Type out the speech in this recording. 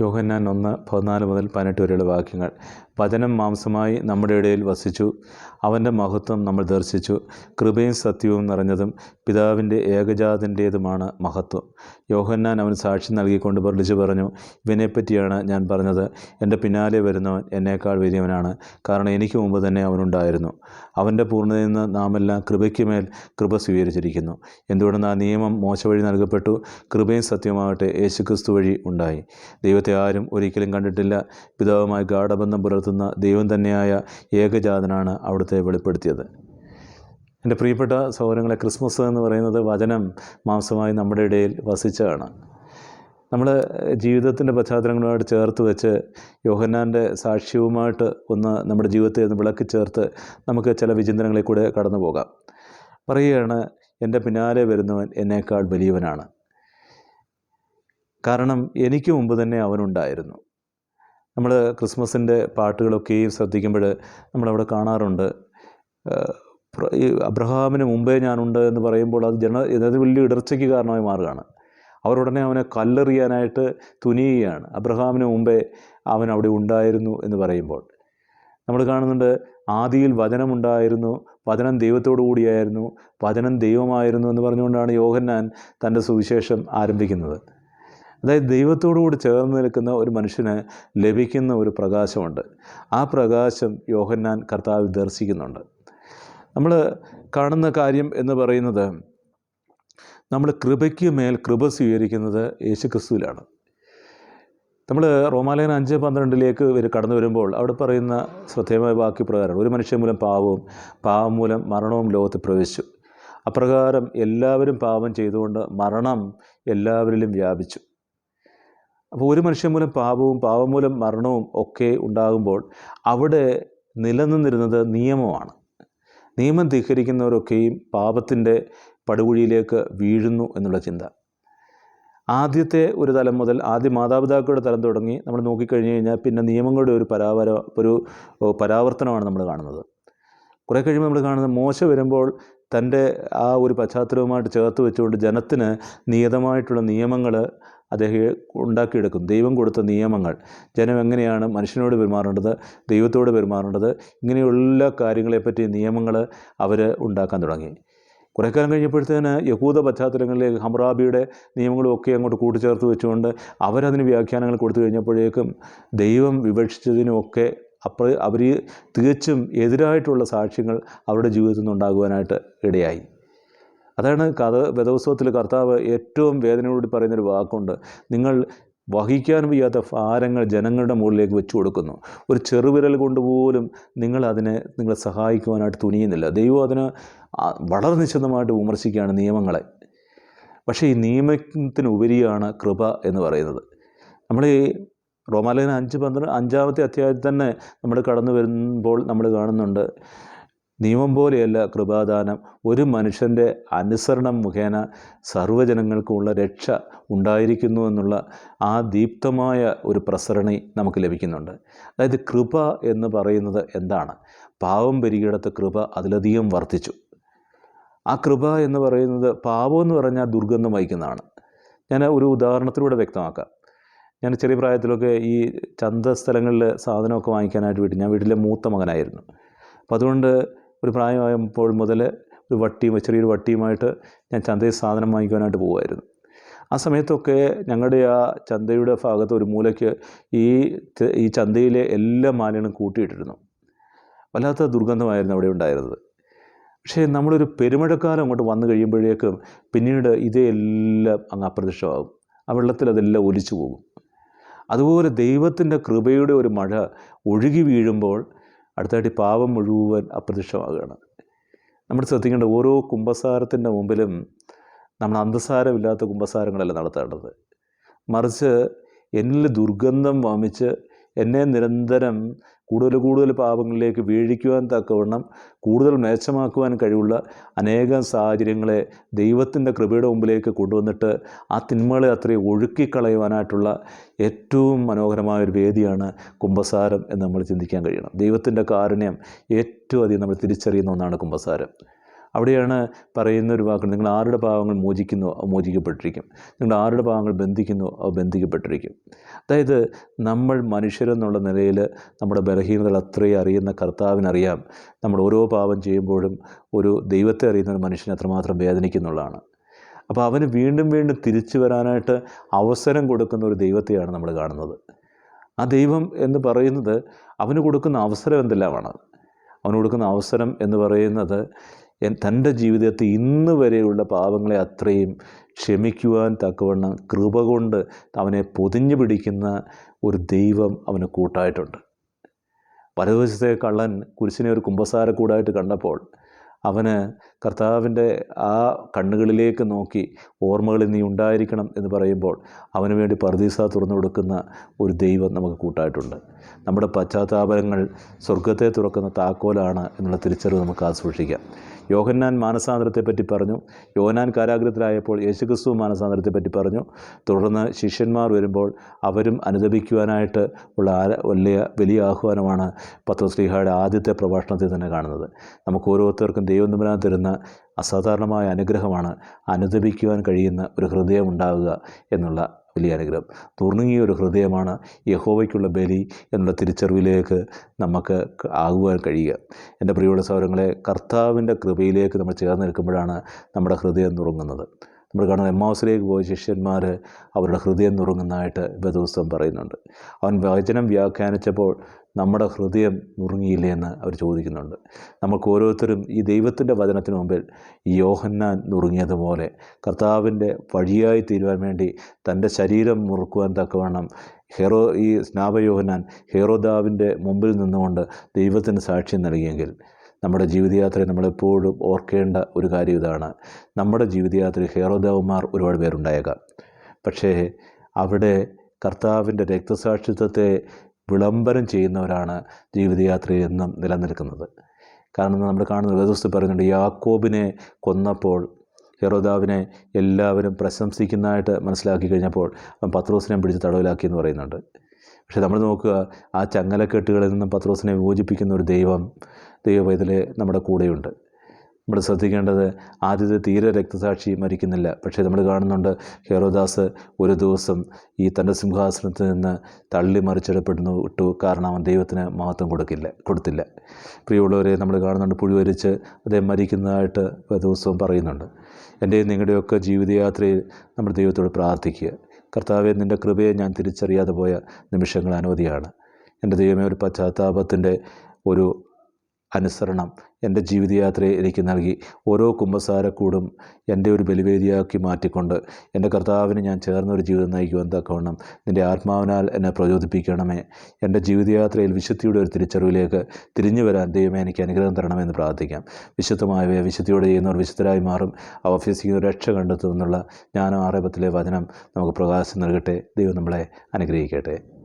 യോഹന്നാൻ ഒന്ന് പതിനാല് മുതൽ പതിനെട്ട് വരെയുള്ള വാക്യങ്ങൾ. വചനം മാംസമായി നമ്മുടെ ഇടയിൽ വസിച്ചു. അവന്റെ മഹത്വം നമ്മൾ ദർശിച്ചു. കൃപയും സത്യവും നിറഞ്ഞതും പിതാവിന്റെ ഏകജാതന്റേതുമാണ് മഹത്വം. യോഹന്നാൻ അവൻ സാക്ഷി നൽകിക്കൊണ്ട് വർദ്ധിച്ചു പറഞ്ഞു ഇവനെപ്പറ്റിയാണ് ഞാൻ പറഞ്ഞത്. എന്റെ പിന്നാലെ വരുന്നവൻ എന്നേക്കാൾ വലിയവനാണ്. കാരണം എനിക്ക് മുമ്പ് തന്നെ അവനുണ്ടായിരുന്നു. അവന്റെ പൂർണതയിൽ നിന്ന് നാമെല്ലാം എല്ലാം കൃപയ്ക്ക് മേൽ കൃപ സ്വീകരിച്ചിരിക്കുന്നു. എന്തുകൊണ്ടെന്ന് ആ നിയമം മോശ വഴി നൽകപ്പെട്ടു. കൃപയും സത്യമാകട്ടെ യേശുക്രിസ്തു വഴി ഉണ്ടായി. ദൈവത്തെ ആരും ഒരിക്കലും കണ്ടിട്ടില്ല. പിതാവുമായി ഗാഠബന്ധം പുലർത്തുന്ന ദൈവം തന്നെയായ ഏകജാതനാണ് അവിടുത്തെ വെളിപ്പെടുത്തിയത്. എന്റെ പ്രിയപ്പെട്ട സഹോദരങ്ങളെ ക്രിസ്മസ് എന്ന് പറയുന്നത് വചനം മാംസമായി നമ്മുടെ ഇടയിൽ വസിച്ചതാണ്. നമ്മൾ ജീവിതത്തിന്റെ പശ്ചാത്തലങ്ങളുമായിട്ട് ചേർത്ത് വെച്ച് യോഹന്നാന്റെ സാക്ഷ്യവുമായിട്ട് ഒന്ന് നമ്മുടെ ജീവിതത്തെ ഒന്ന് വിളക്കി ചേർത്ത് നമുക്ക് ചില വിചിന്തനങ്ങളിൽ കൂടെ കടന്നു പോകാം പറയുകയാണ് എന്റെ പിന്നാലെ വരുന്നവൻ എന്നേക്കാൾ വലിയവനാണ്. കാരണം എനിക്ക് മുമ്പ് തന്നെ അവനുണ്ടായിരുന്നു. നമ്മൾ ക്രിസ്മസിന്റെ പാട്ടുകളൊക്കെയും ശ്രദ്ധിക്കുമ്പോൾ നമ്മളവിടെ കാണാറുണ്ട്. അബ്രഹാമിന് മുമ്പേ ഞാനുണ്ട് എന്ന് പറയുമ്പോൾ അത് ജന അത് വലിയ ഇടർച്ചയ്ക്ക് കാരണമായി മാറുകയാണ്. അവരുടനെ അവനെ കല്ലെറിയാനായിട്ട് തുനിയുകയാണ്. അബ്രഹാമിന് മുമ്പേ അവൻ അവിടെ ഉണ്ടായിരുന്നു എന്ന് പറയുമ്പോൾ. നമ്മൾ കാണുന്നുണ്ട് ആദിയിൽ വചനമുണ്ടായിരുന്നു വചനം ദൈവത്തോടു കൂടിയായിരുന്നു വചനം ദൈവമായിരുന്നു എന്ന് പറഞ്ഞുകൊണ്ടാണ് യോഹന്നാൻ തന്റെ സുവിശേഷം ആരംഭിക്കുന്നത്. അതായത് ദൈവത്തോടു കൂടി ചേർന്ന് നിൽക്കുന്ന ഒരു മനുഷ്യന് ലഭിക്കുന്ന ഒരു പ്രകാശമുണ്ട്. ആ പ്രകാശം യോഹന്നാൻ കർത്താവ് ദർശിക്കുന്നുണ്ട്. നമ്മൾ കാണുന്ന കാര്യം എന്ന് പറയുന്നത് നമ്മൾ കൃപയ്ക്ക് മേൽ കൃപ സ്വീകരിക്കുന്നത് യേശുക്രിസ്തുവിലാണ്. നമ്മൾ റോമാലയൻ അഞ്ച് പന്ത്രണ്ടിലേക്ക് വരെ കടന്നു വരുമ്പോൾ അവിടെ പറയുന്ന ശ്രദ്ധേയമായ വാക്യ പ്രകാരം ഒരു മനുഷ്യൻ മൂലം പാവവും പാവം മൂലം മരണവും ലോകത്ത് പ്രവേശിച്ചു. അപ്രകാരം എല്ലാവരും പാപം ചെയ്തുകൊണ്ട് മരണം എല്ലാവരിലും വ്യാപിച്ചു. അപ്പോൾ ഒരു മനുഷ്യൻ മൂലം പാപവും പാപം മൂലം മരണവും ഒക്കെ ഉണ്ടാകുമ്പോൾ അവിടെ നിലനിന്നിരുന്നത് നിയമമാണ്. നിയമം ധിക്കരിക്കുന്നവരൊക്കെയും പാപത്തിന്റെ പടുകുഴിയിലേക്ക് വീഴുന്നു എന്നുള്ള ചിന്ത. ആദ്യത്തെ ഒരു തലം മുതൽ ആദ്യ മാതാപിതാക്കളുടെ തലം തുടങ്ങി നമ്മൾ നോക്കിക്കഴിഞ്ഞ് കഴിഞ്ഞാൽ പിന്നെ നിയമങ്ങളുടെ ഒരു പരാവര ഒരു പരാവർത്തനമാണ് നമ്മൾ കാണുന്നത്. കുറേ കഴിയുമ്പോൾ നമ്മൾ കാണുന്നത് മോശ വരുമ്പോൾ തന്റെ ആ ഒരു പശ്ചാത്തലവുമായിട്ട് ചേർത്ത് വെച്ചുകൊണ്ട് ജനത്തിന് നിയതമായിട്ടുള്ള നിയമങ്ങൾ അദ്ദേഹം ഉണ്ടാക്കിയെടുക്കും. ദൈവം കൊടുത്ത നിയമങ്ങൾ. ജനം എങ്ങനെയാണ് മനുഷ്യനോട് പെരുമാറേണ്ടത്? ദൈവത്തോട് പെരുമാറേണ്ടത്? ഇങ്ങനെയുള്ള കാര്യങ്ങളെപ്പറ്റി നിയമങ്ങൾ അവർ ഉണ്ടാക്കാൻ തുടങ്ങി. കുറേ കാലം കഴിഞ്ഞപ്പോഴത്തേന് യഹൂദ പശ്ചാത്തലങ്ങളിൽ ഹമറാബിയുടെ നിയമങ്ങളും ഒക്കെ അങ്ങോട്ട് കൂട്ടിച്ചേർത്ത് വെച്ചുകൊണ്ട് അവരതിന് വ്യാഖ്യാനങ്ങൾ കൊടുത്തു കഴിഞ്ഞപ്പോഴേക്കും ദൈവം വിവക്ഷിച്ചതിനുമൊക്കെ അപ്പോൾ അവർ തികച്ചും എതിരായിട്ടുള്ള സാക്ഷ്യങ്ങൾ അവരുടെ ജീവിതത്തിൽ നിന്നുണ്ടാകുവാനായിട്ട് ഇടയായി. അതാണ് കഥ വേദോത്സവത്തിൽ കർത്താവ് ഏറ്റവും വേദനയോട് പറയുന്നൊരു വാക്കുണ്ട്. നിങ്ങൾ വഹിക്കാൻ വയ്യാത്ത ഭാരങ്ങൾ ജനങ്ങളുടെ മുകളിലേക്ക് വെച്ചു കൊടുക്കുന്നു. ഒരു ചെറുവിരൽ കൊണ്ടുപോലും നിങ്ങൾ അതിനെ നിങ്ങളെ സഹായിക്കുവാനായിട്ട് തുനിയുന്നില്ല. ദൈവം അതിന് വളരെ നിശ്ചിതമായിട്ട് വിമർശിക്കുകയാണ് നിയമങ്ങളെ. പക്ഷേ ഈ നിയമത്തിനുപരിയാണ് കൃപ എന്ന് പറയുന്നത്. നമ്മൾ ഈ റോമാലയന അഞ്ച് പന്ത്രണ്ട് അഞ്ചാമത്തെ അധ്യായത്തിൽ തന്നെ നമ്മൾ കടന്നു വരുമ്പോൾ നമ്മൾ കാണുന്നുണ്ട്. നിയമം പോലെയല്ല കൃപാദാനം. ഒരു മനുഷ്യന്റെ അനുസരണം മുഖേന സർവജനങ്ങൾക്കുമുള്ള രക്ഷ ഉണ്ടായിരിക്കുന്നു എന്നുള്ള ആ ദീപ്തമായ ഒരു പ്രസരണി നമുക്ക് ലഭിക്കുന്നുണ്ട്. അതായത് കൃപ എന്ന് പറയുന്നത് എന്താണ്? പാവം പെരുകിയിടത്ത് കൃപ അതിലധികം വർദ്ധിച്ചു. ആ കൃപ എന്ന് പറയുന്നത് പാപം എന്ന് പറഞ്ഞാൽ ദുർഗന്ധം വഹിക്കുന്നതാണ്. ഞാൻ ഒരു ഉദാഹരണത്തിലൂടെ വ്യക്തമാക്കാം. ഞാൻ ചെറിയ പ്രായത്തിലൊക്കെ ഈ ചന്ത സ്ഥലങ്ങളിൽ സാധനമൊക്കെ വാങ്ങിക്കാനായിട്ട് വീട്ടിൽ ഞാൻ വീട്ടിലെ മൂത്ത മകനായിരുന്നു. അപ്പം അതുകൊണ്ട് ഒരു പ്രായമായപ്പോൾ മുതൽ ഒരു വട്ടിയും ചെറിയൊരു വട്ടിയുമായിട്ട് ഞാൻ ചന്തയിൽ സാധനം വാങ്ങിക്കുവാനായിട്ട് പോകുമായിരുന്നു ആ സമയത്തൊക്കെ ഞങ്ങളുടെ ആ ചന്തയുടെ ഭാഗത്ത് ഒരു മൂലയ്ക്ക് ഈ ഈ ചന്തയിലെ എല്ലാ മാലിന്യങ്ങളും കൂട്ടിയിട്ടിരുന്നു. വല്ലാത്ത ദുർഗന്ധമായിരുന്നു അവിടെ ഉണ്ടായിരുന്നത്. പക്ഷേ നമ്മളൊരു പെരുമഴക്കാലം അങ്ങോട്ട് വന്നു കഴിയുമ്പോഴേക്കും പിന്നീട് ഇതെല്ലാം അങ്ങ് അപ്രത്യക്ഷമാകും. ആ വെള്ളത്തിൽ അതെല്ലാം ഒലിച്ചു പോകും. അതുപോലെ ദൈവത്തിന്റെ കൃപയുടെ ഒരു മഴ ഒഴുകി വീഴുമ്പോൾ അടുത്തായിട്ട് പാപം മുഴുവൻ അപ്രത്യക്ഷമാകുകയാണ്. നമ്മൾ ശ്രദ്ധിക്കേണ്ട ഓരോ കുംഭസാരത്തിന്റെ മുമ്പിലും നമ്മൾ അന്തസാരമില്ലാത്ത കുംഭസാരങ്ങളല്ല നടത്തേണ്ടത്. മറിച്ച് എന്നിൽ ദുർഗന്ധം വമിച്ച് എന്നെ നിരന്തരം കൂടുതൽ കൂടുതൽ പാപങ്ങളിലേക്ക് വീഴിക്കുവാൻ തക്കവണ്ണം കൂടുതൽ മേച്ചമാക്കുവാൻ കഴിവുള്ള അനേകം സാഹചര്യങ്ങളെ ദൈവത്തിന്റെ കൃപയുടെ മുമ്പിലേക്ക് കൊണ്ടുവന്നിട്ട് ആ തിന്മകളെ അത്രയും ഒഴുക്കിക്കളയുവാനായിട്ടുള്ള ഏറ്റവും മനോഹരമായ ഒരു വേദിയാണ് കുംഭസാരം എന്ന് നമ്മൾ ചിന്തിക്കാൻ കഴിയണം. ദൈവത്തിന്റെ കാരുണ്യം ഏറ്റവും അധികം നമ്മൾ തിരിച്ചറിയുന്ന ഒന്നാണ് കുംഭസാരം. അവിടെയാണ് പറയുന്ന ഒരു വാക്ക് നിങ്ങൾ ആരുടെ പാവങ്ങൾ മോചിക്കുന്നു മോചിക്കപ്പെട്ടിരിക്കും. നിങ്ങൾ ആരുടെ പാവങ്ങൾ ബന്ധിക്കുന്നു ബന്ധിക്കപ്പെട്ടിരിക്കും. അതായത് നമ്മൾ മനുഷ്യരെന്നുള്ള നിലയിൽ നമ്മുടെ ബലഹീനതകൾ അത്രയും അറിയുന്ന കർത്താവിനറിയാം. നമ്മൾ ഓരോ പാവം ചെയ്യുമ്പോഴും ഒരു ദൈവത്തെ അറിയുന്ന ഒരു മനുഷ്യനെ അത്രമാത്രം വേദനിക്കുന്നുള്ളതാണ്. അപ്പോൾ അവന് വീണ്ടും വീണ്ടും തിരിച്ചു വരാനായിട്ട് അവസരം കൊടുക്കുന്ന ഒരു ദൈവത്തെയാണ് നമ്മൾ കാണുന്നത്. ആ ദൈവം എന്ന് പറയുന്നത് അവന് കൊടുക്കുന്ന അവസരം എന്തെല്ലാമാണ്? അവന് കൊടുക്കുന്ന അവസരം എന്ന് പറയുന്നത് തന്റെ ജീവിതത്തിൽ ഇന്ന് വരെയുള്ള പാപങ്ങളെ അത്രയും ക്ഷമിക്കുവാൻ തക്കവണ്ണം കൃപ കൊണ്ട് അവനെ പൊതിഞ്ഞു പിടിക്കുന്ന ഒരു ദൈവം അവന് കൂട്ടായിട്ടുണ്ട്. വലതുവശത്തെ കള്ളൻ കുരിശിനെ ഒരു കുമ്പസാര കൂടായിട്ട് കണ്ടപ്പോൾ അവന് കർത്താവിന്റെ ആ കണ്ണുകളിലേക്ക് നോക്കി ഓർമ്മകളിൽ നീ ഉണ്ടായിരിക്കണം എന്ന് പറയുമ്പോൾ അവന് വേണ്ടി പർദീസ തുറന്നു കൊടുക്കുന്ന ഒരു ദൈവം നമുക്ക് കൂട്ടായിട്ടുണ്ട്. നമ്മുടെ പശ്ചാത്താപനങ്ങൾ സ്വർഗത്തെ തുറക്കുന്ന താക്കോലാണ് എന്നുള്ള തിരിച്ചറിവ് നമുക്ക് ആസ്വദിക്കാം യോഹന്നാൻ മാനസാന്തരത്തെപ്പറ്റി പറഞ്ഞു. യോഹന്നാൻ കാരാഗ്രഹത്തിലായപ്പോൾ യേശുക്രിസ്തു മാനസാന്തരത്തെപ്പറ്റി പറഞ്ഞു. തുടർന്ന് ശിഷ്യന്മാർ വരുമ്പോൾ അവരും അനുദപിക്കുവാനായിട്ട് ഉള്ള വലിയ വലിയ ആഹ്വാനമാണ് പത്രശ്രീഹയുടെ ആദ്യത്തെ പ്രഭാഷണത്തിൽ തന്നെ കാണുന്നത്. നമുക്ക് ഓരോരുത്തർക്കും ദൈവം തമ്പുരാൻ തരുന്ന അസാധാരണമായ അനുഗ്രഹമാണ് അനുദപിക്കുവാൻ കഴിയുന്ന ഒരു ഹൃദയം ഉണ്ടാവുക എന്നുള്ള വലിയ അനുഗ്രഹം. തുറങ്ങിയ ഒരു ഹൃദയമാണ് യഹോവയ്ക്കുള്ള ബലി എന്നുള്ള തിരിച്ചറിവിലേക്ക് നമുക്ക് ആകുവാൻ കഴിയുക. എന്റെ പ്രിയമുള്ള സൗരങ്ങളെ കർത്താവിന്റെ കൃപയിലേക്ക് നമ്മൾ ചേർന്ന് നിൽക്കുമ്പോഴാണ് നമ്മുടെ ഹൃദയം നുറുങ്ങുന്നത്. നമ്മൾ കാണുന്ന എമ്മാവസിലേക്ക് പോയ ശിഷ്യന്മാർ അവരുടെ ഹൃദയം നുറുങ്ങുന്നതായിട്ട് ദിവസം പറയുന്നുണ്ട്. അവൻ വചനം വ്യാഖ്യാനിച്ചപ്പോൾ നമ്മുടെ ഹൃദയം നുറുങ്ങിയില്ലേ എന്ന് അവർ ചോദിക്കുന്നുണ്ട്. നമുക്ക് ഓരോരുത്തരും ഈ ദൈവത്തിന്റെ വചനത്തിന് മുമ്പിൽ ഈ യോഹന്നാൻ നുറുങ്ങിയതുപോലെ കർത്താവിന്റെ വഴിയായി തീരുവാൻ വേണ്ടി തന്റെ ശരീരം മുറുക്കുവാൻ തക്കവണ്ണം ഹെറോ ഈ സ്നാപയോഹനാൻ ഹെറോദാവിന്റെ മുമ്പിൽ നിന്നുകൊണ്ട് ദൈവത്തിന് സാക്ഷ്യം നൽകിയെങ്കിൽ നമ്മുടെ ജീവിതയാത്രയിൽ നമ്മളെപ്പോഴും ഓർക്കേണ്ട ഒരു കാര്യം ഇതാണ്. നമ്മുടെ ജീവിതയാത്രയിൽ ഹേറോദേവന്മാർ ഒരുപാട് പേരുണ്ടായേക്കാം. പക്ഷേ അവിടെ കർത്താവിന്റെ രക്തസാക്ഷിത്വത്തെ വിളംബരം ചെയ്യുന്നവരാണ് ജീവിതയാത്ര എന്നും നിലനിൽക്കുന്നത്. കാരണം നമ്മൾ കാണുന്ന വേദോസ്തു പറയുന്നുണ്ട് യാക്കോബിനെ കൊന്നപ്പോൾ ഹെറോദാവിനെ എല്ലാവരും പ്രശംസിക്കുന്നതായിട്ട് മനസ്സിലാക്കി കഴിഞ്ഞപ്പോൾ പത്രോസിനെ പിടിച്ച് തടവിലാക്കി എന്ന് പറയുന്നുണ്ട്. പക്ഷേ നമ്മൾ നോക്കുക ആ ചങ്ങലക്കെട്ടുകളിൽ നിന്നും പത്രോസിനെ വിമോചിപ്പിക്കുന്ന ഒരു ദൈവം ദൈവം ഇതിൽ നമ്മുടെ കൂടെയുണ്ട്. നമ്മൾ ശ്രദ്ധിക്കേണ്ടത് ആദ്യത്തെ തീരെ രക്തസാക്ഷി മരിക്കുന്നില്ല. പക്ഷേ നമ്മൾ കാണുന്നുണ്ട് ഹേറോദാസ് ഒരു ദിവസം ഈ തന്റെ സിംഹാസനത്തിൽ നിന്ന് തള്ളി മറിച്ചിടപ്പെടുന്നു. ഇട്ടു കാരണം അവൻ ദൈവത്തിന് മഹത്വം കൊടുക്കില്ല കൊടുത്തില്ല. പ്രിയമുള്ളവരെ നമ്മൾ കാണുന്നുണ്ട് പുഴുവരിച്ച് അദ്ദേഹം മരിക്കുന്നതായിട്ട് ദിവസവും പറയുന്നുണ്ട്. എന്റെയും നിങ്ങളുടെയൊക്കെ ജീവിതയാത്രയിൽ നമ്മൾ ദൈവത്തോട് പ്രാർത്ഥിക്കുക. കർത്താവെ നിന്റെ കൃപയെ ഞാൻ തിരിച്ചറിയാതെ പോയ നിമിഷങ്ങൾ അനവധിയാണ്. എന്റെ ദൈവമേ ഒരു പശ്ചാത്താപത്തിന്റെ ഒരു അനുസരണം എന്റെ ജീവിതയാത്രയെ എനിക്ക് നൽകി. ഓരോ കുമ്പസാരക്കൂടും എന്റെ ഒരു ബലിവേദിയാക്കി മാറ്റിക്കൊണ്ട് എന്റെ കർത്താവിന് ഞാൻ ചേർന്നൊരു ജീവിതം നയിക്കുവാൻ തക്കവണ്ണം നിന്റെ ആത്മാവിനാൽ എന്നെ പ്രചോദിപ്പിക്കണമേ. എന്റെ ജീവിതയാത്രയിൽ വിശുദ്ധിയുടെ ഒരു തിരിച്ചറിവിലേക്ക് തിരിഞ്ഞു വരാൻ ദൈവമേ എനിക്ക് അനുഗ്രഹം തരണമെന്ന് പ്രാർത്ഥിക്കാം. വിശുദ്ധമായവയെ വിശുദ്ധിയോടെ ചെയ്യുന്നവർ വിശുദ്ധരായി മാറും. അവ അഭ്യസിക്കുന്ന രക്ഷ കണ്ടെത്തുമെന്നുള്ള ജ്ഞാനം ആറേപത്തിലെ വചനം നമുക്ക് പ്രകാശം നൽകട്ടെ. ദൈവം നമ്മളെ അനുഗ്രഹിക്കട്ടെ.